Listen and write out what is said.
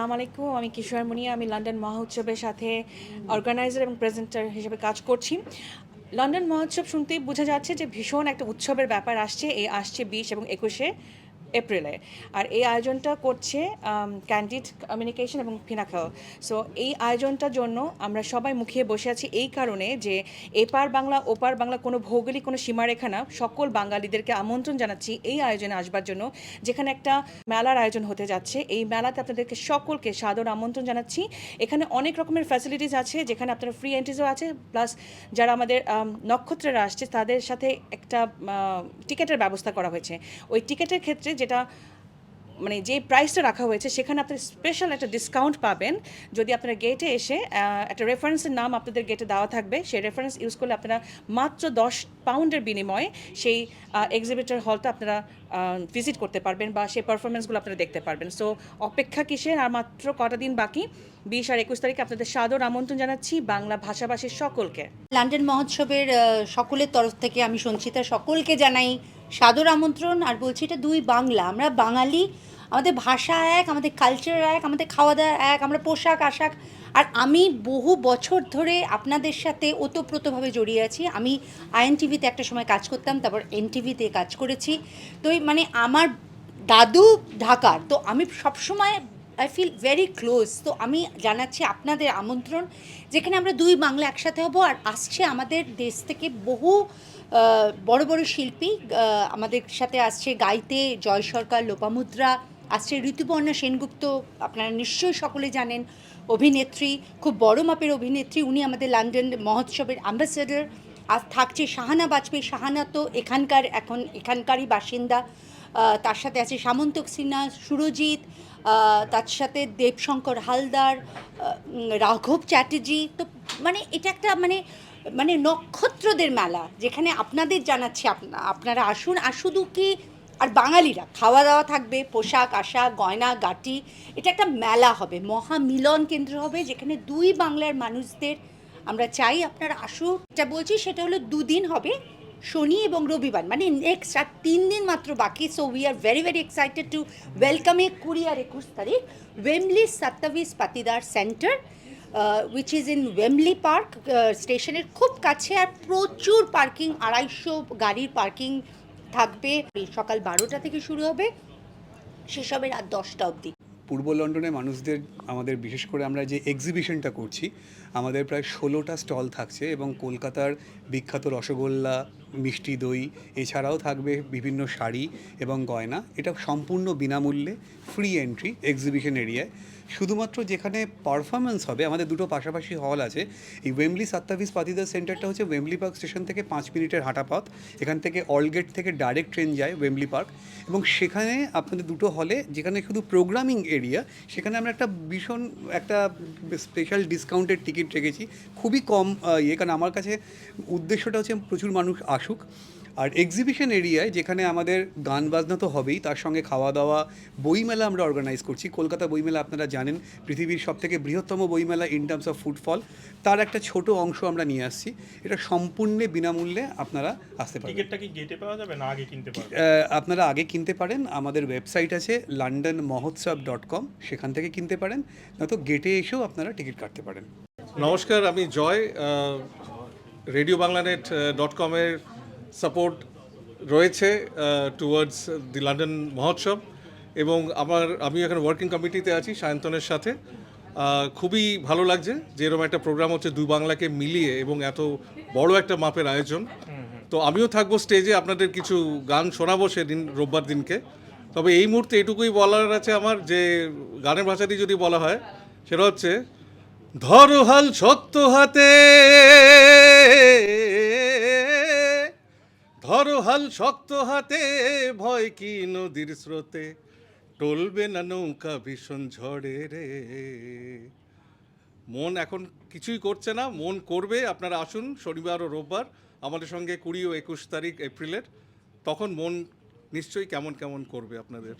আসসালামু আলাইকুম, আমি কিশোর মুনিয়া, আমি লন্ডন মহোৎসবের সাথে অর্গানাইজার এবং প্রেজেন্টার হিসেবে কাজ করছি। লন্ডন মহোৎসব শুনতেই বোঝা যাচ্ছে যে ভীষণ একটা উৎসবের ব্যাপার আসছে, এই আসছে বিশ এবং একুশে এপ্রিলে। আর এই আয়োজনটা করছে ক্যান্ডিড কমিউনিকেশন এবং ফিনাখাল সো এই আয়োজনটার জন্য আমরা সবাই মুখিয়ে বসে আছি এই কারণে যে এপার বাংলা ওপার বাংলা কোনো ভৌগোলিক কোনো সীমারেখা না সকল বাঙালিদেরকে আমন্ত্রণ জানাচ্ছি এই আয়োজনে আসবার জন্য যেখানে একটা মেলার আয়োজন হতে যাচ্ছে। এই মেলাতে আপনাদেরকে সকলকে সাদর আমন্ত্রণ জানাচ্ছি। এখানে অনেক রকমের ফ্যাসিলিটিস আছে যেখানে আপনারা ফ্রি এন্ট্রিজও আছে প্লাস যারা আমাদের আম, নক্ষত্রেরা আসছে তাদের সাথে একটা টিকিটের ব্যবস্থা করা হয়েছে। ওই টিকিটের ক্ষেত্রে যেটা মানে যে প্রাইসটা রাখা হয়েছে, সেখানে আপনারা স্পেশাল একটা ডিসকাউন্ট পাবেন। যদি আপনারা গেটে এসে একটা রেফারেন্সের নাম আপনাদের গেটে দেওয়া থাকবে, সেই রেফারেন্স ইউজ করলে আপনারা মাত্র দশ পাউন্ডের বিনিময়ে সেই এক্সিবিটর হলটা আপনারা ভিজিট করতে পারবেন বা সেই পারফরমেন্সগুলো আপনারা দেখতে পারবেন। সো অপেক্ষা কিসের? আর মাত্র কটা দিন বাকি? বিশ আর একুশ তারিখে আপনাদের সাদর আমন্ত্রণ জানাচ্ছি বাংলা ভাষাভাষীর সকলকে। লন্ডন মহোৎসবের সকলের তরফ থেকে আমি সঞ্চিতা, সকলকে জানাই সাদর আমন্ত্রণ আর বলছি এটা দুই বাংলা। আমরা বাঙালি, আমাদের ভাষা এক, আমাদের কালচার এক, আমাদের খাওয়া দাওয়া এক, আমরা পোশাক, আশাক। আর আমি বহু বছর ধরে আপনাদের সাথে ওতপ্রোতভাবে জড়িয়ে আছি। আমি আইএন টিভিতে একটা সময় কাজ করতাম, তারপর এন টিভিতে কাজ করেছি। তো মানে আমার দাদু ঢাকার, তো আমি সবসময় আই ফিল ভেরি ক্লোজ তো আমি জানাচ্ছি আপনাদের আমন্ত্রণ, যেখানে আমরা দুই বাংলা একসাথে হব আর আসছে আমাদের দেশ থেকে বহু বড় বড় শিল্পী আমাদের সাথে আসছে গাইতে, জয় সরকার, লোপামুদ্রা, আসছে ঋতুপর্ণা সেনগুপ্ত, আপনারা নিশ্চয়ই সকলে জানেন, অভিনেত্রী, খুব বড় মাপের অভিনেত্রী, উনি আমাদের লন্ডন মহোৎসবের অ্যাম্বাসেডর আর থাকছে শাহানা বাজপেয়ী। শাহানা তো এখানকার, এখন এখানকারই বাসিন্দা। তার সাথে আছে সামন্তক সিনহা, সুরজিৎ তার সাথে দেবশঙ্কর হালদার রাঘব চ্যাটার্জি। তো মানে এটা একটা মানে মানে নক্ষত্রদের মেলা, যেখানে আপনাদের জানাচ্ছি আপনা- আপনারা আসুন। আর শুধু কি, আর বাঙালিরা খাওয়া দাওয়া থাকবে, পোশাক, আশাক, গয়না, গাটি, এটা একটা মেলা হবে, মহামিলন কেন্দ্র হবে, যেখানে দুই বাংলার মানুষদের আমরা চাই আপনারা আসুন। এটা বলছি সেটা হলো দুদিন হবে, শনি এবং রবিবার। মানে নেক্সট আর তিন দিন মাত্র বাকি। So we are very very excited to welcome a কুড়ি আর একুশ তারিখ Wembley Sattavis Patidar centre which is in Wembley Park স্টেশনের খুব কাছে। আর প্রচুর পার্কিং আড়াইশো গাড়ির পার্কিং থাকবে। সকাল বারোটা থেকে শুরু হবে হবে রাত দশটা অবধি। পূর্ব লন্ডনের মানুষদের, আমাদের বিশেষ করে আমরা যে এক্সিবিশনটা করছি, আমাদের প্রায় ষোলোটা স্টল থাকছে এবং কলকাতার বিখ্যাত রসগোল্লা, মিষ্টি দই, এছাড়াও থাকবে বিভিন্ন শাড়ি এবং গয়না। এটা সম্পূর্ণ বিনামূল্যে ফ্রি এন্ট্রি এক্সিবিশন এরিয়ায় শুধুমাত্র যেখানে পারফরমেন্স হবে, আমাদের দুটো পাশাপাশি হল আছে। এই ওয়েমলি সাত্তাভিস পাতিদার সেন্টারটা হচ্ছে ওয়েমলি পার্ক স্টেশন থেকে পাঁচ মিনিটের হাঁটা পথ। এখান থেকে অলগেট থেকে ডাইরেক্ট ট্রেন যায় ওয়েমলি পার্ক এবং সেখানে আপনাদের দুটো হলে যেখানে শুধু প্রোগ্রামিং এরিয়া সেখানে আমরা একটা ভীষণ একটা স্পেশাল ডিসকাউন্টের টিকিট রেখেছি। খুবই কম ইয়ে কারণ আমার কাছে উদ্দেশ্যটা হচ্ছে প্রচুর মানুষ আসুক। আর এক্সিবিশন এরিয়ায় যেখানে আমাদের গান বাজনা তো হবেই তার সঙ্গে খাওয়া দাওয়া বইমেলা আমরা অর্গানাইজ করছি। কলকাতা বইমেলা আপনারা জানেন পৃথিবীর সবথেকে বৃহত্তম বইমেলা ইন টার্মস অফ ফুটফল তার একটা ছোট অংশ আমরা নিয়ে আসছি এটা সম্পূর্ণ বিনামূল্যে আপনারা আসতে পারেন টিকিটটা কি গেটে পাওয়া যাবে না আগে কিনতে আহ, আপনারা আগে কিনতে পারেন আমাদের ওয়েবসাইট আছে লন্ডন মহোৎসব ডট কম সেখান থেকে কিনতে পারেন নয়তো গেটে এসেও আপনারা টিকিট কাটতে পারেন। নমস্কার আমি জয় রেডিও বাংলানেট ডট কমের সাপোর্ট রয়েছে টুয়ার্ডস দি লন্ডন মহোৎসব এবং আমার আমি এখানে ওয়ার্কিং কমিটিতে আছি, সায়ন্তনের সাথে। খুবই ভালো লাগছে যে এরকম একটা প্রোগ্রাম হচ্ছে দুই বাংলাকে মিলিয়ে এবং এত বড় একটা মাপের আয়োজন। তো আমিও থাকব স্টেজে আপনাদের কিছু গান শোনাবো সেদিন, রোববার দিনকে। তবে এই মুহূর্তে এটুকুই বলার আছে আমার, যে গানের ভাষা দিয়ে যদি বলা হয়, সেটা হচ্ছে, ধরো হাল শক্ত হাতে। ধরো হাল শক্ত হাতে, ভয় কি নদীর স্রোতে? টলবে না নৌকা ভীষণ ঝড়ে রে। মন এখন কিছুই করছে না, মন করবে, আপনারা আসুন শনিবার ও রোববার, আমাদের সঙ্গে কুড়ি ও একুশ তারিখ এপ্রিলের, তখন মন নিশ্চয়ই কেমন কেমন করবে আপনাদের।